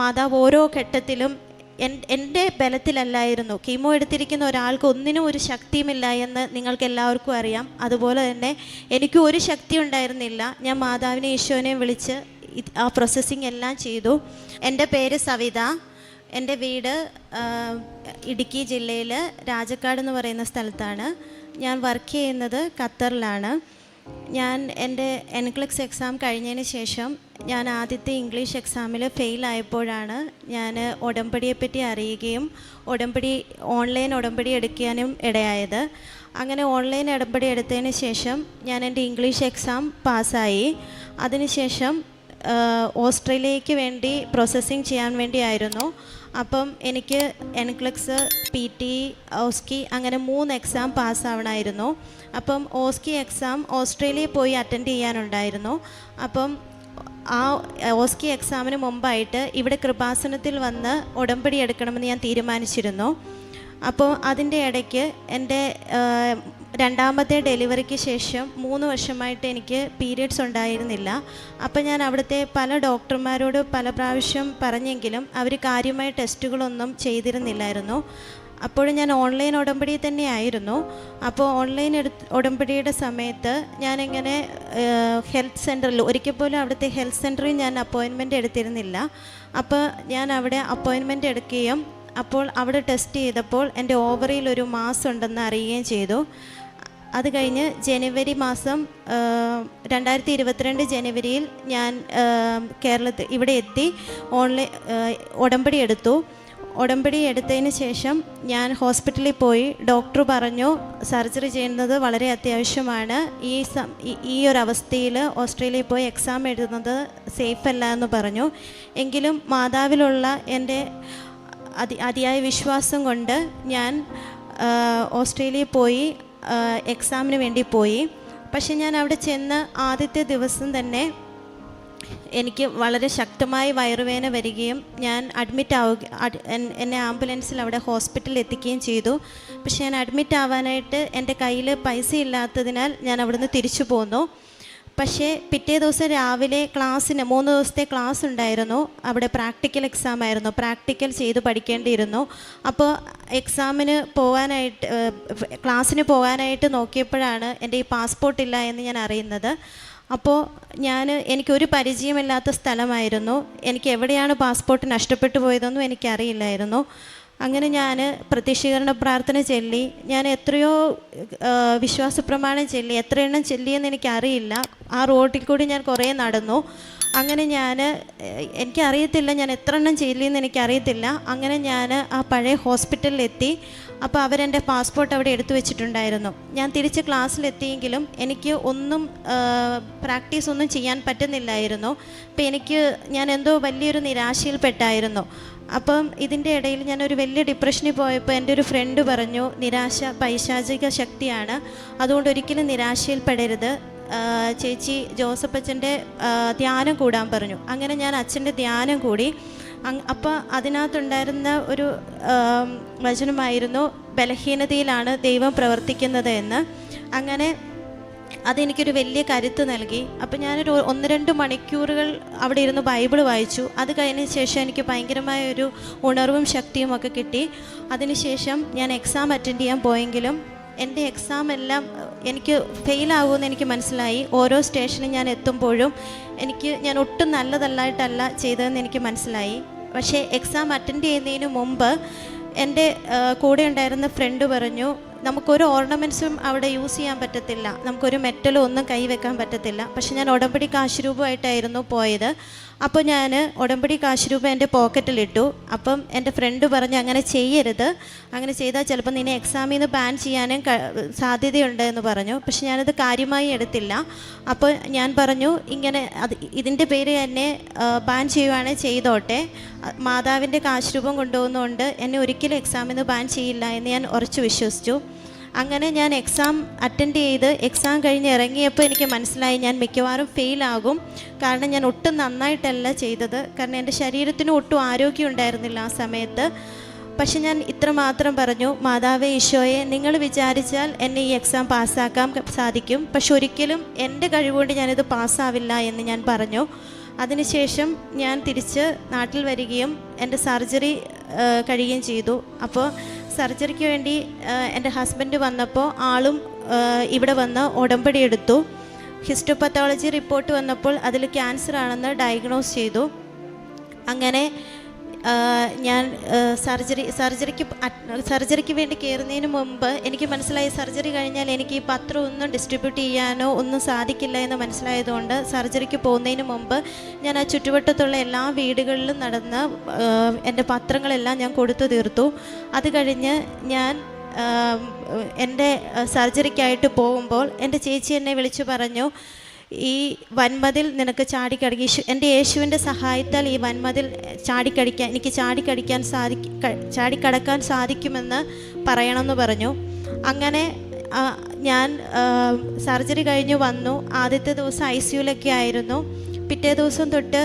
മാതാവ് ഓരോ ഘട്ടത്തിലും എൻ- എന്റെ ബലത്തിലല്ലായിരുന്നു. കീമോ എടുത്തിരിക്കുന്ന ഒരാൾക്ക് ഒന്നിനും ഒരു ശക്തിയുമില്ല എന്ന് നിങ്ങൾക്ക് എല്ലാവർക്കും അറിയാം. അതുപോലെ തന്നെ എനിക്ക് ഒരു ശക്തി ഉണ്ടായിരുന്നില്ല. ഞാൻ മാതാവിനെ ഈശോനെയും വിളിച്ച് ആ പ്രോസസ്സിങ് എല്ലാം ചെയ്തു. എന്റെ പേര് സവിത. എന്റെ വീട് ഇടുക്കി ജില്ലയിൽ രാജക്കാട് എന്ന് പറയുന്ന സ്ഥലത്താണ്. ഞാൻ വർക്ക് ചെയ്യുന്നത് ഖത്തറിലാണ്. ഞാൻ എന്റെ എൻക്ലക്സ് എക്സാം കഴിഞ്ഞതിന് ശേഷം ഞാൻ ആദ്യത്തെ ഇംഗ്ലീഷ് എക്സാമിൽ ഫെയിൽ ആയപ്പോഴാണ് ഞാൻ ഉടമ്പടിയെപ്പറ്റി അറിയുകയും ഉടമ്പടി ഓൺലൈൻ ഉടമ്പടി എടുക്കാനും ഇടയായത്. അങ്ങനെ ഓൺലൈൻ ഉടമ്പടി എടുത്തതിന് ശേഷം ഞാൻ എന്റെ ഇംഗ്ലീഷ് എക്സാം പാസ്സായി. അതിനുശേഷം ഓസ്ട്രേലിയയ്ക്ക് വേണ്ടി പ്രോസസ്സിങ് ചെയ്യാൻ വേണ്ടിയായിരുന്നു. അപ്പം എനിക്ക് എൻക്ലക്സ് പി ടി ഓസ്കി അങ്ങനെ മൂന്ന് എക്സാം പാസ്സാവണമായിരുന്നു അപ്പം ഓസ്കി എക്സാം ഓസ്ട്രേലിയയിൽ പോയി അറ്റൻഡ് ചെയ്യാനുണ്ടായിരുന്നു. അപ്പം ആ ഓസ്കി എക്സാമിന് മുമ്പായിട്ട് ഇവിടെ കൃപാസനത്തിൽ വന്ന് ഉടമ്പടി എടുക്കണമെന്ന് ഞാൻ തീരുമാനിച്ചിരുന്നു. അപ്പോൾ അതിന്റെ ഇടയ്ക്ക് എന്റെ രണ്ടാമത്തെ ഡെലിവറിക്ക് ശേഷം മൂന്ന് വർഷമായിട്ട് എനിക്ക് പീരിയഡ്സ് ഉണ്ടായിരുന്നില്ല. അപ്പോൾ ഞാൻ അവിടുത്തെ പല ഡോക്ടർമാരോട് പല പ്രാവശ്യം പറഞ്ഞെങ്കിലും അവർ കാര്യമായ ടെസ്റ്റുകളൊന്നും ചെയ്തിരുന്നില്ലായിരുന്നു. അപ്പോഴും ഞാൻ ഓൺലൈൻ ഉടമ്പടി തന്നെയായിരുന്നു. അപ്പോൾ ഓൺലൈൻ എടുത്ത് ഉടമ്പടിയുടെ സമയത്ത് ഞാനിങ്ങനെ ഹെൽത്ത് സെന്ററിൽ ഒരിക്കൽ പോലും അവിടുത്തെ ഹെൽത്ത് സെന്ററിൽ ഞാൻ അപ്പോയിൻമെന്റ് എടുത്തിരുന്നില്ല. അപ്പോൾ ഞാൻ അവിടെ അപ്പോയിൻമെന്റ് എടുക്കുകയും അപ്പോൾ അവിടെ ടെസ്റ്റ് ചെയ്തപ്പോൾ എന്റെ ഓവറിയിൽ ഒരു മാസ് ഉണ്ടെന്ന് അറിയുകയും ചെയ്തു. അത് കഴിഞ്ഞ് ജനുവരി മാസം രണ്ടായിരത്തി ഇരുപത്തിരണ്ട് ജനുവരിയിൽ ഞാൻ കേരളത്തിൽ ഇവിടെ എത്തി ഓൺലൈൻ ഉടമ്പടി എടുത്തു. ഉടമ്പടി എടുത്തതിന് ശേഷം ഞാൻ ഹോസ്പിറ്റലിൽ പോയി ഡോക്ടർ പറഞ്ഞു സർജറി ചെയ്യുന്നത് വളരെ അത്യാവശ്യമാണ്. ഈ ഈ ഒരു അവസ്ഥയിൽ ഓസ്ട്രേലിയയിൽ പോയി എക്സാം എഴുതുന്നത് സേഫ് അല്ല എന്ന് പറഞ്ഞു. എങ്കിലും മാതാവിലുള്ള എന്റെ അതി അതിയായ വിശ്വാസം കൊണ്ട് ഞാൻ ഓസ്ട്രേലിയയിൽ പോയി എക്സാമിന് വേണ്ടി പോയി. പക്ഷെ ഞാൻ അവിടെ ചെന്ന് ആദ്യത്തെ ദിവസം തന്നെ എനിക്ക് വളരെ ശക്തമായി വയറുവേദന വരികയും ഞാൻ അഡ്മിറ്റ് ആവുക എന്നെ ആംബുലൻസിൽ അവിടെ ഹോസ്പിറ്റലിൽ എത്തിക്കുകയും ചെയ്തു. പക്ഷേ ഞാൻ അഡ്മിറ്റ് ആവാനായിട്ട് എന്റെ കയ്യിൽ പൈസ ഇല്ലാത്തതിനാൽ ഞാൻ അവിടുന്ന് തിരിച്ചു പോന്നു. പക്ഷേ പിറ്റേ ദിവസം രാവിലെ ക്ലാസ്സിന് മൂന്ന് ദിവസത്തെ ക്ലാസ് ഉണ്ടായിരുന്നു. അവിടെ പ്രാക്ടിക്കൽ എക്സാം ആയിരുന്നു. പ്രാക്ടിക്കൽ ചെയ്ത് പഠിക്കേണ്ടിയിരുന്നു. അപ്പോൾ എക്സാമിന് പോകാനായിട്ട് ക്ലാസ്സിന് പോകാനായിട്ട് നോക്കിയപ്പോഴാണ് എന്റെ ഈ പാസ്പോർട്ട് ഇല്ല എന്ന് ഞാൻ അറിയുന്നത്. അപ്പോൾ ഞാൻ എനിക്കൊരു പരിചയമില്ലാത്ത സ്ഥലമായിരുന്നു. എനിക്ക് എവിടെയാണ് പാസ്പോർട്ട് നഷ്ടപ്പെട്ടു പോയതെന്നും എനിക്കറിയില്ലായിരുന്നു. അങ്ങനെ ഞാൻ പ്രത്യക്ഷീകരണ പ്രാർത്ഥന ചൊല്ലി. ഞാൻ എത്രയോ വിശ്വാസ പ്രമാണം ചൊല്ലി. എത്ര എണ്ണം ചൊല്ലിയെന്ന് എനിക്കറിയില്ല. ആ റോഡിൽ കൂടി ഞാൻ കുറേ നടന്നു. അങ്ങനെ ഞാൻ എനിക്കറിയത്തില്ല ഞാൻ എത്ര എണ്ണം ചൊല്ലിയെന്ന് എനിക്കറിയത്തില്ല. അങ്ങനെ ഞാൻ ആ പഴയ ഹോസ്പിറ്റലിലെത്തി. അപ്പോൾ അവരെന്റെ പാസ്പോർട്ട് അവിടെ എടുത്തു വെച്ചിട്ടുണ്ടായിരുന്നു. ഞാൻ തിരിച്ച് ക്ലാസ്സിലെത്തിയെങ്കിലും എനിക്ക് ഒന്നും പ്രാക്ടീസ് ഒന്നും ചെയ്യാൻ പറ്റുന്നില്ലായിരുന്നു. അപ്പോൾ എനിക്ക് ഞാൻ എന്തോ വലിയൊരു നിരാശയിൽപ്പെട്ടായിരുന്നു. അപ്പം ഇതിന്റെ ഇടയിൽ ഞാനൊരു വലിയ ഡിപ്രഷനിൽ പോയപ്പോൾ എന്റെ ഒരു ഫ്രണ്ട് പറഞ്ഞു നിരാശ പൈശാചിക ശക്തിയാണ്. അതുകൊണ്ട് ഒരിക്കലും നിരാശയിൽപ്പെടരുത്. ചേച്ചി ജോസഫ് അച്ഛന്റെ ധ്യാനം കൂടാൻ പറഞ്ഞു. അങ്ങനെ ഞാൻ അച്ഛന്റെ ധ്യാനം കൂടി. അപ്പോൾ അതിനകത്തുണ്ടായിരുന്ന ഒരു വചനമായിരുന്നു ബലഹീനതയിലാണ് ദൈവം പ്രവർത്തിക്കുന്നത് എന്ന്. അങ്ങനെ അതെനിക്കൊരു വലിയ കരുത്ത് നൽകി. അപ്പോൾ ഞാനൊരു ഒന്ന് രണ്ട് മണിക്കൂറുകൾ അവിടെ ഇരുന്ന് ബൈബിൾ വായിച്ചു. അത് കഴിഞ്ഞ ശേഷം എനിക്ക് ഭയങ്കരമായ ഒരു ഉണർവും ശക്തിയും ഒക്കെ കിട്ടി. അതിനുശേഷം ഞാൻ എക്സാം അറ്റൻഡ് ചെയ്യാൻ പോയെങ്കിലും എന്റെ എക്സാം എല്ലാം എനിക്ക് ഫെയിലാകുമെന്ന് എനിക്ക് മനസ്സിലായി. ഓരോ സ്റ്റേഷനിൽ ഞാൻ എത്തുമ്പോഴും എനിക്ക് ഞാൻ ഒട്ടും നല്ലതല്ലായിട്ടല്ല ചെയ്തതെന്ന് എനിക്ക് മനസ്സിലായി. പക്ഷേ എക്സാം അറ്റൻഡ് ചെയ്യുന്നതിന് മുമ്പ് എന്റെ കൂടെ ഉണ്ടായിരുന്ന ഫ്രണ്ട് പറഞ്ഞു നമുക്കൊരു ഓർണമെന്റ്സും അവിടെ യൂസ് ചെയ്യാൻ പറ്റത്തില്ല. നമുക്കൊരു മെറ്റലും ഒന്നും കൈവെക്കാൻ പറ്റത്തില്ല. പക്ഷെ ഞാൻ ഉടമ്പടി കാശുരൂപമായിട്ടായിരുന്നു പോയത്. അപ്പോൾ ഞാൻ ഉടമ്പടി കാശ് രൂപ എന്റെ പോക്കറ്റിലിട്ടു അപ്പം എന്റെ ഫ്രണ്ട് പറഞ്ഞു അങ്ങനെ ചെയ്യരുത്. അങ്ങനെ ചെയ്താൽ ചിലപ്പോൾ നിന്നെ എക്സാമിൽ നിന്ന് ബാൻ ചെയ്യാനും സാധ്യതയുണ്ട് എന്ന് പറഞ്ഞു. പക്ഷെ ഞാനത് കാര്യമായി എടുത്തില്ല. അപ്പോൾ ഞാൻ പറഞ്ഞു ഇങ്ങനെ അത് ഇതിന്റെ പേര് എന്നെ ബാൻ ചെയ്യുവാണെങ്കിൽ ചെയ്തോട്ടെ. മാതാവിന്റെ കാശ് രൂപം കൊണ്ടുപോകുന്നതുകൊണ്ട് എന്നെ ഒരിക്കലും എക്സാമിൽ നിന്ന് ബാൻ ചെയ്യില്ല എന്ന് ഞാൻ ഉറച്ചു വിശ്വസിച്ചു. അങ്ങനെ ഞാൻ എക്സാം അറ്റൻഡ് ചെയ്ത് എക്സാം കഴിഞ്ഞ് ഇറങ്ങിയപ്പോൾ എനിക്ക് മനസ്സിലായി ഞാൻ മിക്കവാറും ഫെയിലാകും കാരണം ഞാൻ ഒട്ടും നന്നായിട്ടല്ല ചെയ്തത്. കാരണം എന്റെ ശരീരത്തിന് ഒട്ടും ആരോഗ്യം ഉണ്ടായിരുന്നില്ല ആ സമയത്ത്. പക്ഷെ ഞാൻ ഇത്രമാത്രം പറഞ്ഞു മാതാവേ ഈശോയെ നിങ്ങൾ വിചാരിച്ചാൽ എന്നെ ഈ എക്സാം പാസ്സാക്കാൻ സാധിക്കും. പക്ഷെ ഒരിക്കലും എന്റെ കഴിവുകൊണ്ട് ഞാനിത് പാസ്സാവില്ല എന്ന് ഞാൻ പറഞ്ഞു. അതിനുശേഷം ഞാൻ തിരിച്ച് നാട്ടിൽ വരികയും എന്റെ സർജറി കഴിയുകയും ചെയ്തു. അപ്പോൾ സർജറിക്ക് വേണ്ടി എന്റെ ഹസ്ബൻഡ് വന്നപ്പോൾ ആളും ഇവിടെ വന്ന് ഉടമ്പടി എടുത്തു. ഹിസ്റ്റോപത്തോളജി റിപ്പോർട്ട് വന്നപ്പോൾ അതിൽ ക്യാൻസർ ആണെന്ന് ഡയഗ്നോസ് ചെയ്തു. അങ്ങനെ ഞാൻ സർജറി സർജറിക്ക് സർജറിക്ക് വേണ്ടി കയറുന്നതിന് മുമ്പ് എനിക്ക് മനസ്സിലായി സർജറി കഴിഞ്ഞാൽ എനിക്ക് ഈ പത്രം ഒന്നും ഡിസ്ട്രിബ്യൂട്ട് ചെയ്യാനോ ഒന്നും സാധിക്കില്ല എന്ന് മനസ്സിലായതുകൊണ്ട് സർജറിക്ക് പോകുന്നതിന് മുമ്പ് ഞാൻ ആ ചുറ്റുവട്ടത്തുള്ള എല്ലാ വീടുകളിലും നടന്ന് എന്റെ പത്രങ്ങളെല്ലാം ഞാൻ കൊടുത്തു തീർത്തു. അത് കഴിഞ്ഞ് ഞാൻ എന്റെ സർജറിക്കായിട്ട് പോകുമ്പോൾ എന്റെ ചേച്ചി എന്നെ വിളിച്ചു പറഞ്ഞു ഈ വന്മതിൽ നിനക്ക് ചാടിക്കടിക്കുക യേശു എന്റെ യേശുവിന്റെ സഹായത്താൽ ഈ വൻമതിൽ ചാടിക്കടിക്കാൻ എനിക്ക് ചാടിക്കടിക്കാൻ സാധിക്ക ചാടിക്കടക്കാൻ സാധിക്കുമെന്ന് പറയണമെന്ന് പറഞ്ഞു. അങ്ങനെ ഞാൻ സർജറി കഴിഞ്ഞ് വന്നു. ആദ്യത്തെ ദിവസം ഐ സിയുലൊക്കെ ആയിരുന്നു. പിറ്റേ ദിവസം തൊട്ട്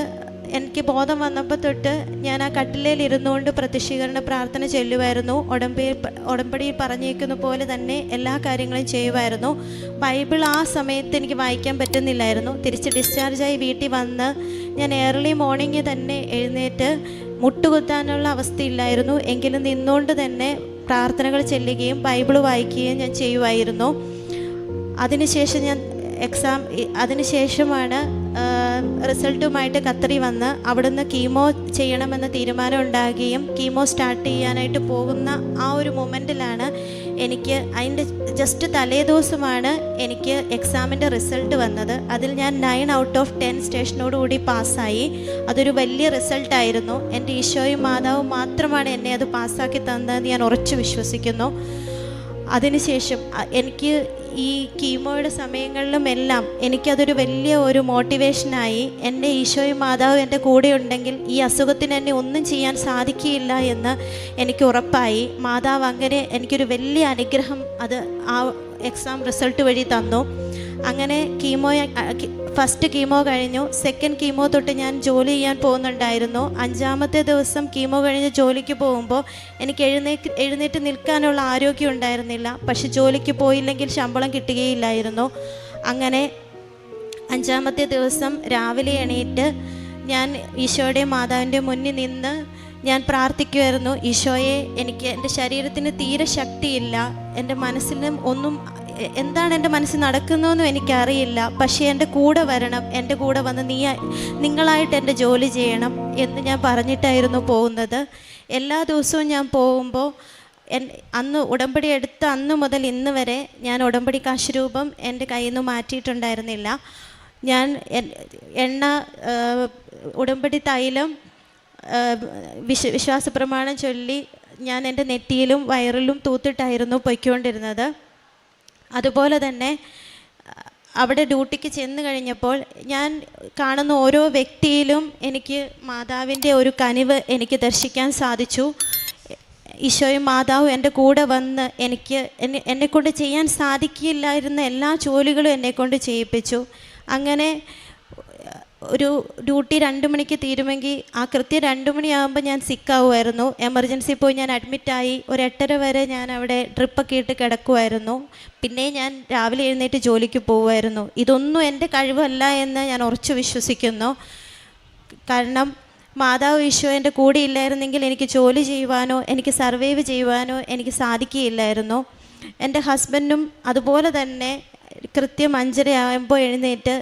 എനിക്ക് ബോധം വന്നപ്പോൾ തൊട്ട് ഞാൻ ആ കട്ടിലയിൽ ഇരുന്നുകൊണ്ട് പ്രത്യക്ഷീകരണ പ്രാർത്ഥന ചെല്ലുമായിരുന്നു ഉടമ്പടി ഉടമ്പടിയിൽ പറഞ്ഞേക്കുന്ന പോലെ തന്നെ എല്ലാ കാര്യങ്ങളും ചെയ്യുമായിരുന്നു ബൈബിൾ ആ സമയത്ത് എനിക്ക് വായിക്കാൻ പറ്റുന്നില്ലായിരുന്നു. തിരിച്ച് ഡിസ്ചാർജായി വീട്ടിൽ വന്ന് ഞാൻ ഏർലി മോർണിംഗ് തന്നെ എഴുന്നേറ്റ് മുട്ടുകുത്താനുള്ള അവസ്ഥയില്ലായിരുന്നു. എങ്കിലും നിന്നുകൊണ്ട് തന്നെ പ്രാർത്ഥനകൾ ചെല്ലുകയും ബൈബിൾ വായിക്കുകയും ഞാൻ ചെയ്യുമായിരുന്നു അതിനുശേഷം ഞാൻ എക്സാം അതിനുശേഷമാണ് റിസൾട്ടുമായിട്ട് ഖത്തറി വന്ന് അവിടുന്ന് കീമോ ചെയ്യണമെന്ന തീരുമാനം ഉണ്ടാകുകയും കീമോ സ്റ്റാർട്ട് ചെയ്യാനായിട്ട് പോകുന്ന ആ ഒരു മൊമെന്റിലാണ് എനിക്ക് അതിന്റെ ജസ്റ്റ് തലേ ദിവസമാണ് എനിക്ക് എക്സാമിന്റെ റിസൾട്ട് വന്നത്. അതിൽ ഞാൻ നയൻ ഔട്ട് ഓഫ് ടെൻ സ്റ്റേഷനോടുകൂടി പാസ്സായി. അതൊരു വലിയ റിസൾട്ടായിരുന്നു എന്റെ ഈശോയും മാതാവും മാത്രമാണ് എന്നെ അത് പാസ്സാക്കി തന്നതെന്ന് ഞാൻ ഉറച്ചു വിശ്വസിക്കുന്നു. അതിനുശേഷം എനിക്ക് ഈ കീമോയുടെ സമയങ്ങളിലും എല്ലാം എനിക്കതൊരു വലിയ ഒരു മോട്ടിവേഷനായി എന്റെ ഈശോയും മാതാവും എന്റെ കൂടെ ഉണ്ടെങ്കിൽ ഈ അസുഖത്തിന് എന്നെ ഒന്നും ചെയ്യാൻ സാധിക്കുകയില്ല എന്ന് എനിക്ക് ഉറപ്പായി. മാതാവ് അങ്ങനെ എനിക്കൊരു വലിയ അനുഗ്രഹം അത് ആ എക്സാം റിസൾട്ട് വഴി തന്നു. അങ്ങനെ കീമോ ഫസ്റ്റ് കീമോ കഴിഞ്ഞു. സെക്കൻഡ് കീമോ തൊട്ട് ഞാൻ ജോലി ചെയ്യാൻ പോകുന്നുണ്ടായിരുന്നു. അഞ്ചാമത്തെ ദിവസം കീമോ കഴിഞ്ഞ് ജോലിക്ക് പോകുമ്പോൾ എനിക്ക് എഴുന്നേറ്റ് എഴുന്നേറ്റ് നിൽക്കാനുള്ള ആരോഗ്യം ഉണ്ടായിരുന്നില്ല. പക്ഷെ ജോലിക്ക് പോയില്ലെങ്കിൽ ശമ്പളം കിട്ടുകയില്ലായിരുന്നു. അങ്ങനെ അഞ്ചാമത്തെ ദിവസം രാവിലെ എണീറ്റ് ഞാൻ ഈശോയുടെ മാതാവിന്റെ മുന്നിൽ നിന്ന് ഞാൻ പ്രാർത്ഥിക്കുമായിരുന്നു ഈശോയെ എനിക്ക് എന്റെ ശരീരത്തിന് തീരെ ശക്തിയില്ല. എന്റെ മനസ്സിനും ഒന്നും എന്താണ് എന്റെ മനസ്സിൽ നടക്കുന്നതെന്നും എനിക്കറിയില്ല. പക്ഷേ എന്റെ കൂടെ വരണം എന്റെ കൂടെ വന്ന് നീ നിങ്ങളായിട്ട് എന്റെ ജോലി ചെയ്യണം എന്ന് ഞാൻ പറഞ്ഞിട്ടായിരുന്നു പോകുന്നത്. എല്ലാ ദിവസവും ഞാൻ പോകുമ്പോൾ അന്ന് ഉടമ്പടി എടുത്ത അന്ന് മുതൽ ഇന്ന് വരെ ഞാൻ ഉടമ്പടി കാശ് രൂപം എന്റെ കയ്യിൽ നിന്ന് മാറ്റിയിട്ടുണ്ടായിരുന്നില്ല. ഞാൻ എണ്ണ ഉടമ്പടി തൈലം വിശ്വ വിശ്വാസ പ്രമാണം ചൊല്ലി ഞാൻ എന്റെ നെറ്റിയിലും വയറിലും തൂത്തിട്ടായിരുന്നു പൊയ്ക്കൊണ്ടിരുന്നത്. അതുപോലെ തന്നെ അവിടെ ഡ്യൂട്ടിക്ക് ചെന്ന് കഴിഞ്ഞപ്പോൾ ഞാൻ കാണുന്ന ഓരോ വ്യക്തിയിലും എനിക്ക് മാതാവിന്റെ ഒരു കനിവ് എനിക്ക് ദർശിക്കാൻ സാധിച്ചു. ഈശോയും മാതാവും എന്റെ കൂടെ വന്ന് എനിക്ക് എന്നെ എന്നെക്കൊണ്ട് ചെയ്യാൻ സാധിക്കില്ലായിരുന്ന എല്ലാ ജോലികളും എന്നെക്കൊണ്ട് ചെയ്യിപ്പിച്ചു. അങ്ങനെ ഒരു ഡ്യൂട്ടി രണ്ട് മണിക്ക് തീരുമെങ്കിൽ ആ കൃത്യം രണ്ട് മണിയാകുമ്പോൾ ഞാൻ സിക്കാവുമായിരുന്നു. എമർജൻസി പോയി ഞാൻ അഡ്മിറ്റായി ഒരു എട്ടര വരെ ഞാൻ അവിടെ ഡ്രിപ്പൊക്കെ ഇട്ട് കിടക്കുമായിരുന്നു. പിന്നെ ഞാൻ രാവിലെ എഴുന്നേറ്റ് ജോലിക്ക് പോകുമായിരുന്നു ഇതൊന്നും എന്റെ കഴിവല്ല എന്ന് ഞാൻ ഉറച്ചു വിശ്വസിക്കുന്നു. കാരണം മാതാവ് ഈശോ എന്റെ കൂടെ ഇല്ലായിരുന്നെങ്കിൽ എനിക്ക് ജോലി ചെയ്യുവാനോ എനിക്ക് സർവൈവ് ചെയ്യുവാനോ എനിക്ക് സാധിക്കുകയില്ലായിരുന്നു. എന്റെ ഹസ്ബൻഡും അതുപോലെ തന്നെ കൃത്യം അഞ്ചര ആകുമ്പോൾ എഴുന്നേറ്റ്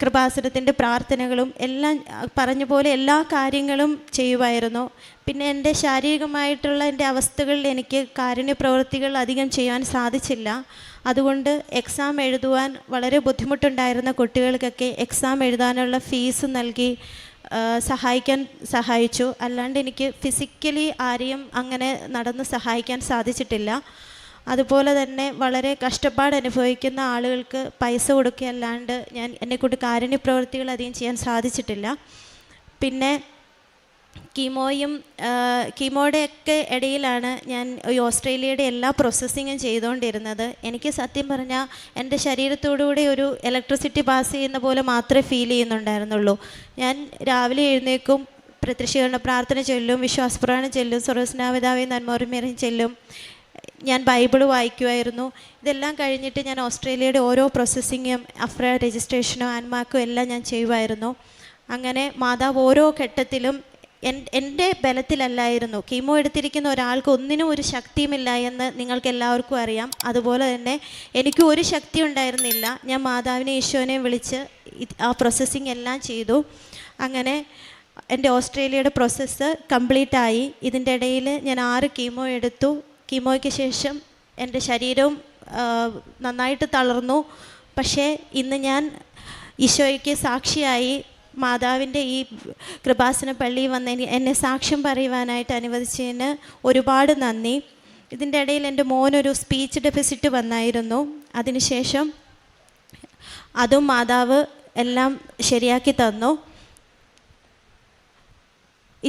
കൃപാസനത്തിന്റെ പ്രാർത്ഥനകളും എല്ലാം പറഞ്ഞ പോലെ എല്ലാ കാര്യങ്ങളും ചെയ്യുമായിരുന്നു പിന്നെ എന്റെ ശാരീരികമായിട്ടുള്ള എന്റെ അവസ്ഥകളിൽ എനിക്ക് കാരുണ്യ പ്രവൃത്തികൾ അധികം ചെയ്യാൻ സാധിച്ചില്ല. അതുകൊണ്ട് എക്സാം എഴുതുവാൻ വളരെ ബുദ്ധിമുട്ടുണ്ടായിരുന്ന കുട്ടികൾക്കൊക്കെ എക്സാം എഴുതാനുള്ള ഫീസ് നൽകി സഹായിക്കാൻ സഹായിച്ചു. അല്ലാണ്ട് എനിക്ക് ഫിസിക്കലി ആരെയും അങ്ങനെ നടന്ന് സഹായിക്കാൻ സാധിച്ചിട്ടില്ല. അതുപോലെ തന്നെ വളരെ കഷ്ടപ്പാട് അനുഭവിക്കുന്ന ആളുകൾക്ക് പൈസ കൊടുക്കുകയല്ലാണ്ട് ഞാൻ എന്നെക്കൊണ്ട് കാരുണ്യ പ്രവൃത്തികൾ അധികം ചെയ്യാൻ സാധിച്ചിട്ടില്ല. പിന്നെ കീമോയും കീമോയുടെയൊക്കെ ഇടയിലാണ് ഞാൻ ഈ ഓസ്ട്രേലിയയുടെ എല്ലാ പ്രോസസ്സിങ്ങും ചെയ്തുകൊണ്ടിരുന്നത്. എനിക്ക് സത്യം പറഞ്ഞാൽ എന്റെ ശരീരത്തോടുകൂടി ഒരു ഇലക്ട്രിസിറ്റി പാസ് ചെയ്യുന്ന പോലെ മാത്രമേ ഫീൽ ചെയ്യുന്നുണ്ടായിരുന്നുള്ളൂ. ഞാൻ രാവിലെ എഴുന്നേക്കും പ്രത്യക്ഷീകരണ പ്രാർത്ഥന ചൊല്ലും വിശ്വാസപ്രകടനം ചെല്ലും സർവസ്നാവിതാവെ നന്മോർമേറിയും ചെല്ലും. ഞാൻ ബൈബിൾ വായിക്കുമായിരുന്നു ഇതെല്ലാം കഴിഞ്ഞിട്ട് ഞാൻ ഓസ്ട്രേലിയയുടെ ഓരോ പ്രോസസ്സിങ്ങും അഫ്ര രജിസ്ട്രേഷനോ ആൻമാക്കും എല്ലാം ഞാൻ ചെയ്യുമായിരുന്നു അങ്ങനെ മാതാവ് ഓരോ ഘട്ടത്തിലും എൻ എന്റെ ബലത്തിലല്ലായിരുന്നു. കീമോ എടുത്തിരിക്കുന്ന ഒരാൾക്ക് ഒന്നിനും ഒരു ശക്തിയുമില്ല എന്ന് നിങ്ങൾക്ക് എല്ലാവർക്കും അറിയാം. അതുപോലെ തന്നെ എനിക്ക് ഒരു ശക്തി ഉണ്ടായിരുന്നില്ല. ഞാൻ മാതാവിനെ ഈശോനെ വിളിച്ച് ആ പ്രോസസ്സിങ് എല്ലാം ചെയ്തു. അങ്ങനെ എന്റെ ഓസ്ട്രേലിയയുടെ പ്രോസസ്സ് കംപ്ലീറ്റ് ആയി. ഇതിന്റെ ഇടയിൽ ഞാൻ ആറ് കീമോ എടുത്തു. കീമോയ്ക്ക് ശേഷം എന്റെ ശരീരവും നന്നായിട്ട് തളർന്നു. പക്ഷേ ഇന്ന് ഞാൻ ഈശോയ്ക്ക് സാക്ഷിയായി മാതാവിന്റെ ഈ കൃപാസന പള്ളിയിൽ വന്ന് എന്നെ സാക്ഷ്യം പറയുവാനായിട്ട് അനുവദിച്ചതിന് ഒരുപാട് നന്ദി. ഇതിന്റെ ഇടയിൽ എന്റെ മോനൊരു സ്പീച്ച് ഡെഫിസിറ്റ് വന്നായിരുന്നു. അതിനുശേഷം അതും മാതാവ് എല്ലാം ശരിയാക്കി തന്നു.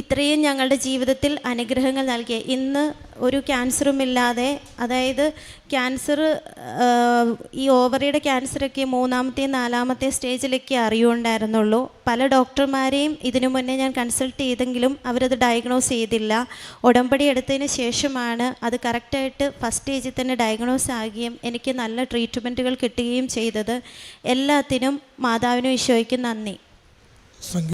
ഇത്രയും ഞങ്ങളുടെ ജീവിതത്തിൽ അനുഗ്രഹങ്ങൾ നൽകിയ ഇന്ന് ഒരു ക്യാൻസറും ഇല്ലാതെ അതായത് ക്യാൻസർ ഈ ഓവറിയുടെ ക്യാൻസറൊക്കെ മൂന്നാമത്തെ നാലാമത്തെ സ്റ്റേജിലൊക്കെ അറിയുണ്ടായിരുന്നുള്ളൂ. പല ഡോക്ടർമാരെയും ഇതിനു മുന്നേ ഞാൻ കൺസൾട്ട് ചെയ്തെങ്കിലും അവരത് ഡയഗ്നോസ് ചെയ്തില്ല. ഉടമ്പടി എടുത്തതിന് ശേഷമാണ് അത് കറക്റ്റായിട്ട് ഫസ്റ്റ് സ്റ്റേജിൽ തന്നെ ഡയഗ്നോസ് ആകുകയും എനിക്ക് നല്ല ട്രീറ്റ്മെന്റുകൾ കിട്ടുകയും ചെയ്തത്. എല്ലാത്തിനും മാതാവിനും ഈശോയ്ക്കും നന്ദി.